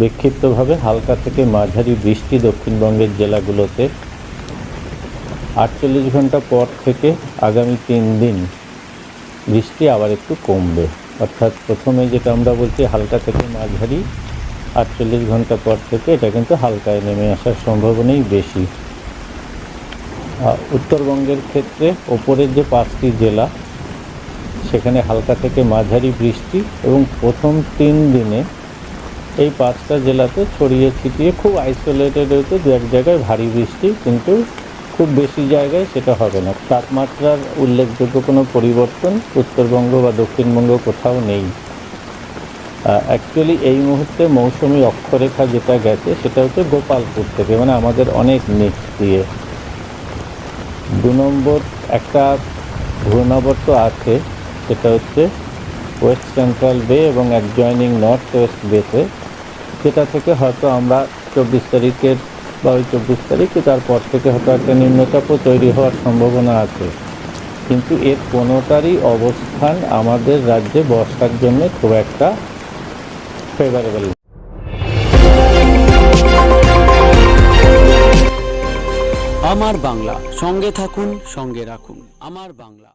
বিক্ষিপ্তভাবে হালকা থেকে মাঝারি বৃষ্টি দক্ষিণবঙ্গের জেলাগুলোতে আটচল্লিশ ঘণ্টা পর থেকে আগামী তিন দিন বৃষ্টি আবার একটু কমবে। অর্থাৎ প্রথমে যেটা আমরা বলছি হালকা থেকে মাঝারি, আটচল্লিশ ঘণ্টা পর থেকে এটা কিন্তু হালকায় নেমে আসার সম্ভাবনাই বেশি। উত্তরবঙ্গের ক্ষেত্রে ওপরের যে পাঁচটি জেলা, সেখানে হালকা থেকে মাঝারি বৃষ্টি এবং প্রথম তিন দিনে এই পাঁচটা জেলাতে ছড়িয়ে ছিটিয়ে খুব আইসোলেটেড হয়েছে দু এক জায়গায় ভারী বৃষ্টি, কিন্তু খুব বেশি জায়গায় সেটা হবে না। তাপমাত্রার উল্লেখযোগ্য কোনো পরিবর্তন উত্তরবঙ্গ বা দক্ষিণবঙ্গ কোথাও নেই। অ্যাকচুয়ালি এই মুহূর্তে মৌসুমি অক্ষরেখা যেটা গেছে, সেটা হচ্ছে গোপালপুর থেকে মানে আমাদের অনেক নিচ দিয়ে। দু নম্বর একটা ঘূর্ণাবর্ত আছে, সেটা হচ্ছে ওয়েস্ট সেন্ট্রাল বে এবং অ্যাডজয়নিং নর্থ ওয়েস্ট বেতে যেটা থেকে হয়তো আমরা চব্বিশ তারিখের বা ওই চব্বিশ তারিখ তারপর থেকে হয়তো একটা নিম্নচাপও তৈরি হওয়ার সম্ভাবনা আছে। কিন্তু এর কোনোটারই অবস্থান আমাদের রাজ্যে বর্ষার জন্য খুব একটা ফেভারেবল আমার বাংলা, সঙ্গে থাকুন, সঙ্গে রাখুন। আমার বাংলা।